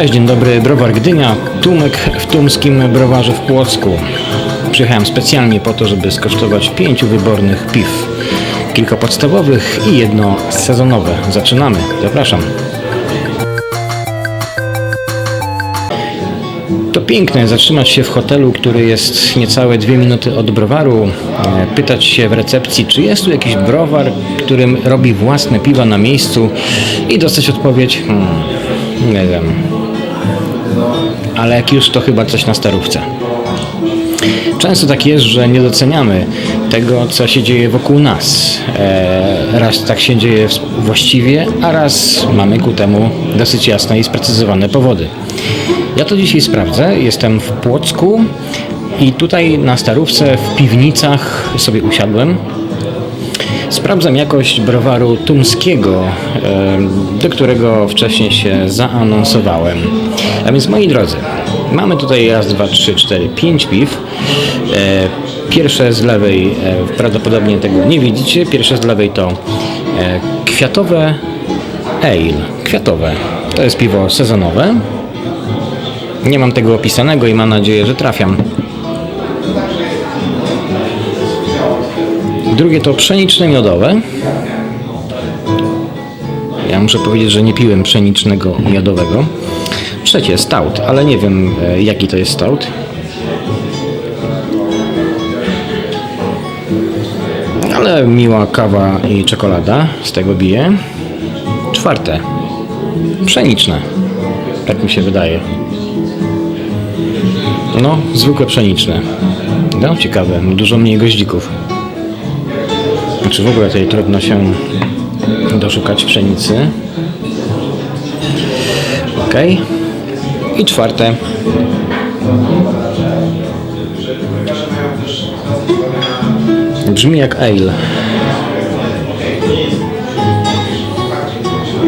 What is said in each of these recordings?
Cześć, dzień dobry, Browar Gdynia, Tumek w Tumskim Browarze w Płocku. Przyjechałem specjalnie po to, żeby skosztować pięciu wybornych piw. Kilka podstawowych i jedno sezonowe. Zaczynamy, zapraszam. To piękne zatrzymać się w hotelu, który jest niecałe dwie minuty od browaru, e, pytać się w recepcji, czy jest tu jakiś browar, którym robi własne piwa na miejscu i dostać odpowiedź, hmm, nie wiem. Ale jak już to chyba coś na starówce. Często tak jest, że nie doceniamy tego, co się dzieje wokół nas. E, raz tak się dzieje właściwie, a raz mamy ku temu dosyć jasne i sprecyzowane powody. Ja to dzisiaj sprawdzę. Jestem w Płocku i tutaj na Starówce w piwnicach sobie usiadłem. Sprawdzam jakość browaru tumskiego, e, do którego wcześniej się zaanonsowałem. A więc moi drodzy, mamy tutaj raz, dwa, trzy, cztery, pięć piw. E, Pierwsze z lewej, e, prawdopodobnie tego nie widzicie, pierwsze z lewej to kwiatowe ale, kwiatowe. To jest piwo sezonowe. Nie mam tego opisanego i mam nadzieję, że trafiam. Drugie to pszeniczne miodowe. Ja muszę powiedzieć, że nie piłem pszenicznego miodowego. Trzecie stout, ale nie wiem e, jaki to jest stout. Ale miła kawa i czekolada z tego bije. Czwarte. Pszeniczne. Tak mi się wydaje. No, zwykłe pszeniczne. No, ciekawe. Dużo mniej goździków. Znaczy w ogóle tutaj trudno się doszukać pszenicy. Ok. I czwarte. Brzmi jak ale.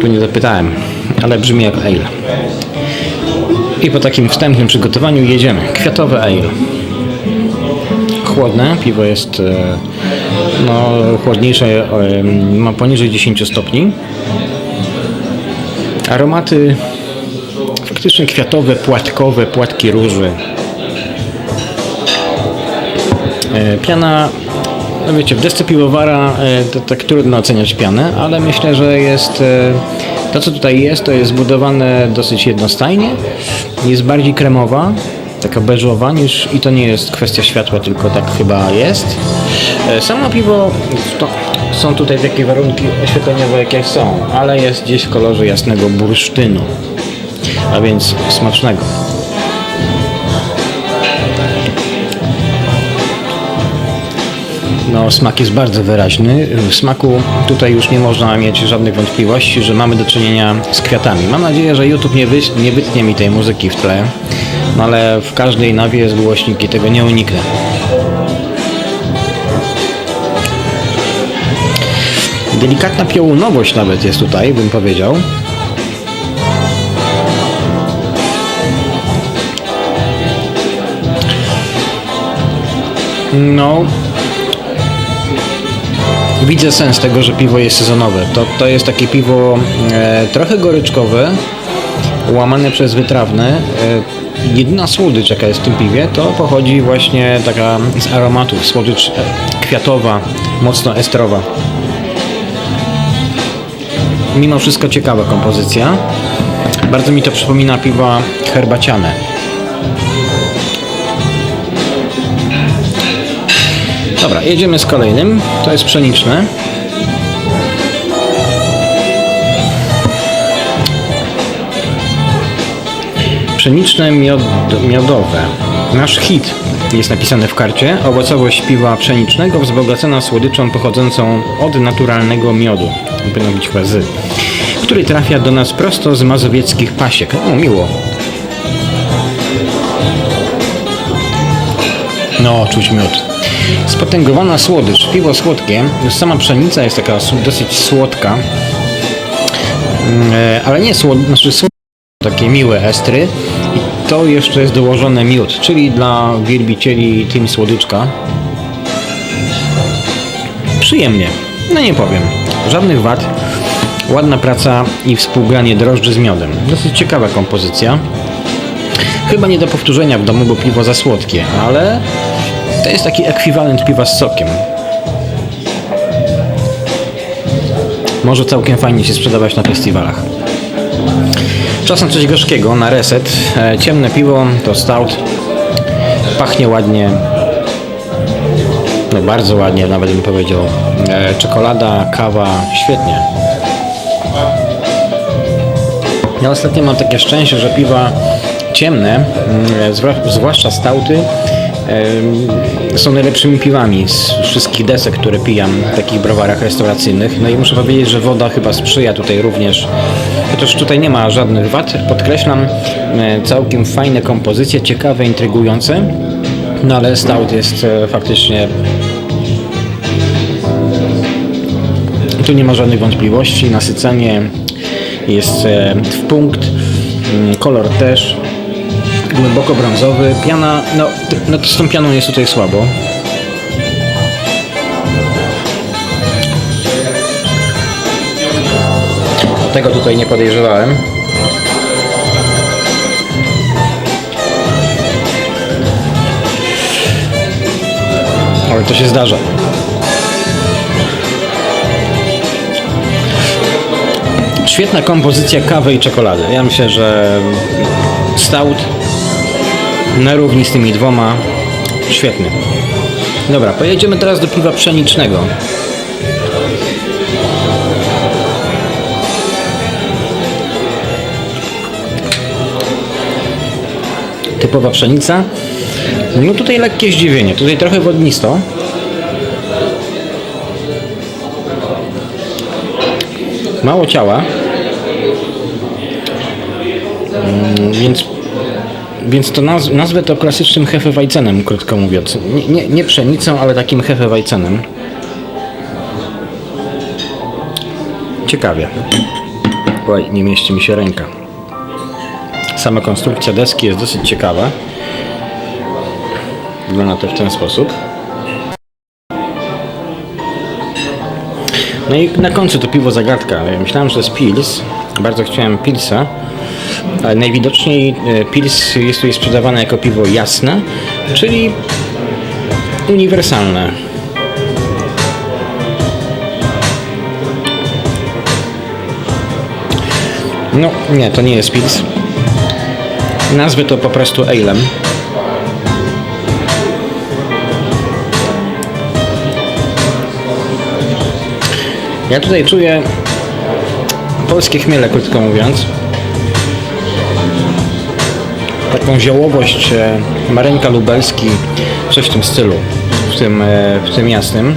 Tu nie zapytałem, ale brzmi jak ale. I po takim wstępnym przygotowaniu jedziemy. Kwiatowe ale. Chłodne, piwo jest e, no, chłodniejsze, ma poniżej 10 stopni. Aromaty faktycznie kwiatowe, płatkowe, płatki róży. E, Piana, no wiecie, w desce piwowara e, to tak trudno oceniać pianę, ale myślę, że jest e, to, co tutaj jest, to jest zbudowane dosyć jednostajnie. Jest bardziej kremowa, taka beżowa niż i to nie jest kwestia światła, tylko tak chyba jest. E, Samo piwo to są tutaj takie warunki oświetleniowe, jakie są, ale jest gdzieś w kolorze jasnego bursztynu, a więc smacznego. No, smak jest bardzo wyraźny. W smaku tutaj już nie można mieć żadnych wątpliwości, że mamy do czynienia z kwiatami. Mam nadzieję, że YouTube nie, wy, nie wytnie mi tej muzyki w tle, no ale w każdej nawie jest głośnik i tego nie uniknę. Delikatna piołunowość nawet jest tutaj, bym powiedział. No, Widzę sens tego, że piwo jest sezonowe. To, to jest takie piwo e, trochę goryczkowe, łamane przez wytrawne. E, jedyna słodycz, jaka jest w tym piwie, to pochodzi właśnie taka z aromatów. Słodycz kwiatowa, mocno estrowa. Mimo wszystko ciekawa kompozycja. Bardzo mi to przypomina piwa herbaciane. Dobra, jedziemy z kolejnym. To jest pszeniczne. Pszeniczne miod, miodowe. Nasz hit jest napisane w karcie. Owocowość piwa pszenicznego wzbogacona słodyczą pochodzącą od naturalnego miodu. Powinno być chyba z. Który trafia do nas prosto z mazowieckich pasiek. O, miło. No, czuć miód. Spotęgowana słodycz, piwo słodkie. Już sama pszenica jest taka dosyć słodka, Mm, e, ale nie słod, znaczy słod, takie miłe estry. I to jeszcze jest dołożone miód, czyli dla wielbicieli Team Słodyczka. Przyjemnie. No nie powiem. Żadnych wad. Ładna praca i współgranie drożdży z miodem. Dosyć ciekawa kompozycja. Chyba nie do powtórzenia w domu, bo piwo za słodkie, ale to jest taki ekwiwalent piwa z sokiem. Może całkiem fajnie się sprzedawać na festiwalach. Czas na coś gorzkiego, na reset. E, ciemne piwo to stout. Pachnie ładnie. No bardzo ładnie, nawet bym powiedział. E, czekolada, kawa, świetnie. Ja ostatnio mam takie szczęście, że piwa ciemne, mm, zwła- zwłaszcza stauty, są najlepszymi piwami z wszystkich desek, które pijam w takich browarach restauracyjnych. No i muszę powiedzieć, że woda chyba sprzyja tutaj również. Chociaż tutaj nie ma żadnych wad, podkreślam, e, całkiem fajne kompozycje, ciekawe, intrygujące. No ale stout jest e, faktycznie Tu nie ma żadnych wątpliwości. Nasycenie jest e, w punkt. Mm, Kolor też. Głęboko brązowy. Piana, no, no z tą pianą jest tutaj słabo. Tego tutaj nie podejrzewałem. Ale to się zdarza. Świetna kompozycja kawy i czekolady. Ja myślę, że stout na równi z tymi dwoma świetny. Dobra, pojedziemy teraz do piwa pszenicznego. Typowa pszenica. No tutaj lekkie zdziwienie, tutaj trochę wodnisto. Mało ciała. Mm, Więc, więc to naz, nazwę to klasycznym hefewajcenem, krótko mówiąc. Nie, nie, nie pszenicą, ale takim hefewajcenem. Ciekawie. Oj, nie mieści mi się ręka. Sama konstrukcja deski jest dosyć ciekawa. Wygląda to w ten sposób. No i na końcu to piwo zagadka. Myślałem, że jest Pils. Bardzo chciałem Pilsa. Najwidoczniej e, Pils jest tutaj sprzedawane jako piwo jasne, czyli uniwersalne. No, nie, to nie jest Pils. Nazwę to po prostu Alem. Ja tutaj czuję polskie chmiele, krótko mówiąc. Taką ziołowość e, Marenka Lubelski, coś w tym stylu, w tym, e, w tym jasnym.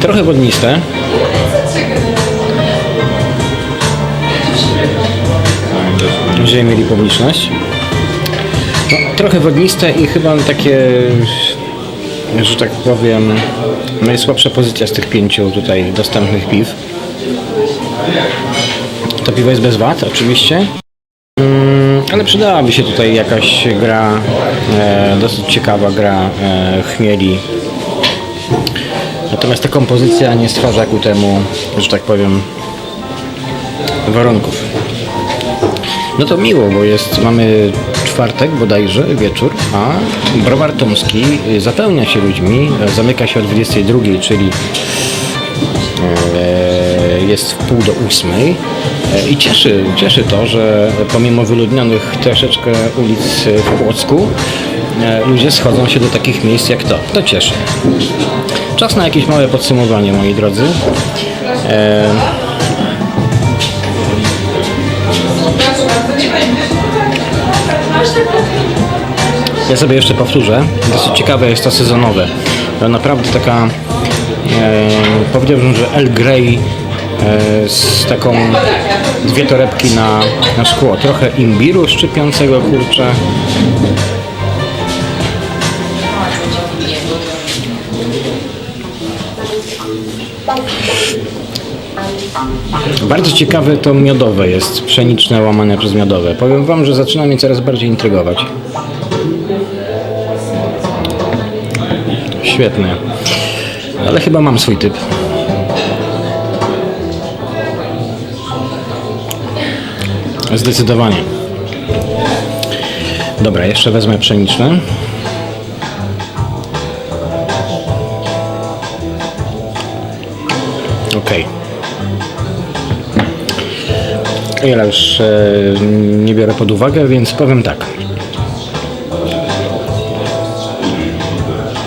Trochę wodniste. Jeżeli mieli publiczność. No, trochę wodniste i chyba takie, że tak powiem, najsłabsza pozycja z tych pięciu tutaj dostępnych piw. To piwo jest bez wad, oczywiście. Mm, Ale przydałaby się tutaj jakaś gra, e, dosyć ciekawa gra e, chmieli. Natomiast ta kompozycja nie stwarza ku temu, że tak powiem, warunków. No to miło, bo jest, mamy czwartek bodajże, wieczór, a browar tomski zapełnia się ludźmi, zamyka się o 22, czyli e, jest w pół do ósmej E, i cieszy, cieszy to, że pomimo wyludnionych troszeczkę ulic w Płocku e, ludzie schodzą się do takich miejsc jak to. To cieszy. Czas na jakieś małe podsumowanie, moi drodzy. E, Ja sobie jeszcze powtórzę. Dosyć ciekawe jest to sezonowe. To naprawdę taka, e, powiedziałbym, że El Grey e, z taką dwie torebki na, na szkło. Trochę imbiru szczypiącego, kurczę. Bardzo ciekawe to miodowe jest, pszeniczne łamane przez miodowe. Powiem Wam, że zaczyna mnie coraz bardziej intrygować. świetny. Ale chyba mam swój typ. Zdecydowanie. Dobra, jeszcze wezmę pszeniczne. Okej. Ja już e, nie biorę pod uwagę, więc powiem tak.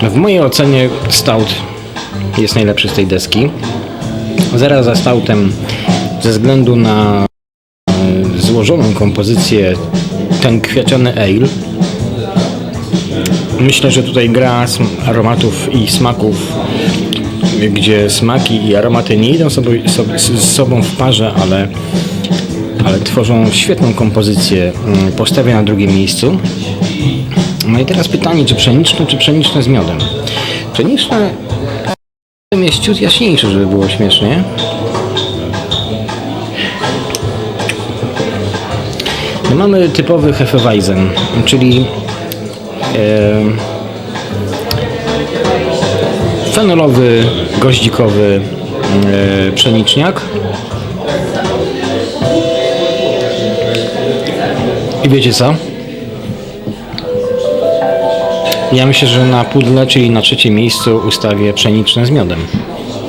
W mojej ocenie stout jest najlepszy z tej deski. Zaraz za stoutem ze względu na złożoną kompozycję ten kwiaciany ale. Myślę, że tutaj gra aromatów i smaków, gdzie smaki i aromaty nie idą sobie, sobie, z sobą w parze, ale, ale tworzą świetną kompozycję. mm, Postawię na drugim miejscu. No i teraz pytanie, czy pszeniczne, czy pszeniczne z miodem? Pszeniczne jest ciut jaśniejszy, żeby było śmiesznie. Mamy typowy Hefeweizen, czyli e, fenolowy, goździkowy e, pszeniczniak. I wiecie co? Ja myślę, że na pudle, czyli na trzecim miejscu ustawię pszeniczne z miodem.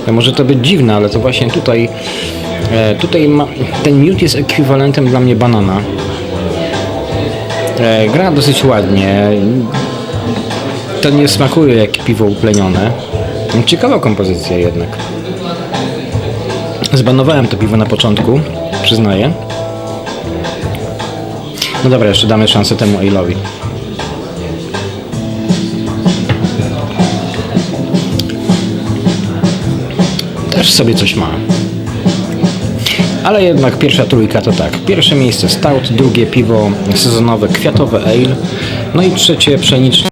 To może to być dziwne, ale to właśnie tutaj, e, tutaj ma, ten miód jest ekwiwalentem dla mnie banana. Gra dosyć ładnie. To nie smakuje jak piwo uplenione. Ciekawa kompozycja jednak. Zbanowałem to piwo na początku, przyznaję. No dobra, jeszcze damy szansę temu Ailowi. Też sobie coś ma. Ale jednak pierwsza trójka to tak. Pierwsze miejsce stout, drugie piwo sezonowe kwiatowe ale, no i trzecie pszeniczne.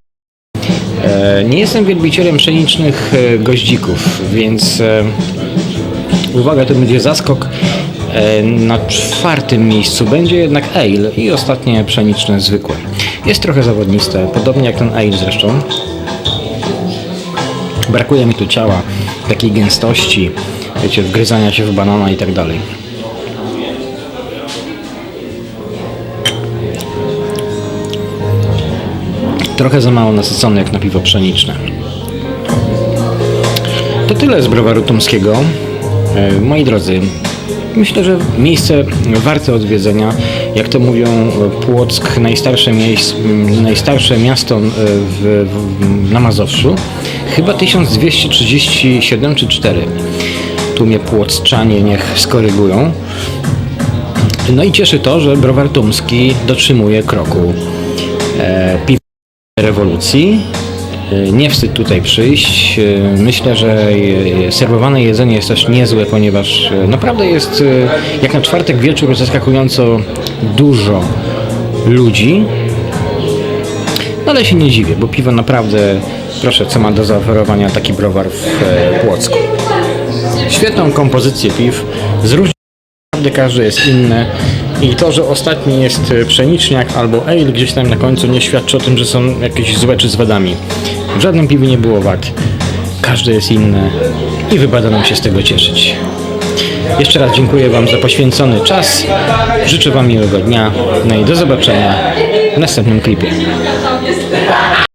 E, nie jestem wielbicielem pszenicznych e, goździków, więc e, uwaga, to będzie zaskok. Na czwartym miejscu będzie jednak ale i ostatnie pszeniczne zwykłe. Jest trochę zawodniste, podobnie jak ten ale zresztą. Brakuje mi tu ciała, takiej gęstości, wiecie, wgryzania się w banana i tak dalej. Trochę za mało nasycony jak na piwo pszeniczne. To tyle z browaru tomskiego. E, Moi drodzy, myślę, że miejsce warte odwiedzenia. Jak to mówią Płock, najstarsze, miejsc, najstarsze miasto e, w, w, na Mazowszu. Chyba 1237 czy 4. Tu mnie płoccczanie niech skorygują. No i cieszy to, że browar tumski dotrzymuje kroku e, rewolucji. E, Nie wstyd tutaj przyjść. E, Myślę, że serwowane jedzenie jest też niezłe, ponieważ e, naprawdę jest jak na czwartek wieczór zaskakująco dużo ludzi. No ale się nie dziwię, bo piwo naprawdę, proszę, co ma do zaoferowania taki browar w Płocku. Świetną kompozycję piw, z różnych każdy jest inny i to, że ostatni jest e, pszeniczniak albo ale gdzieś tam na końcu nie świadczy o tym, że są jakieś złe czy z wadami. W żadnym piwie nie było wad. Każdy jest inny i wypada nam się z tego cieszyć. Jeszcze raz dziękuję Wam za poświęcony czas. Życzę Wam miłego dnia. No i do zobaczenia w następnym klipie.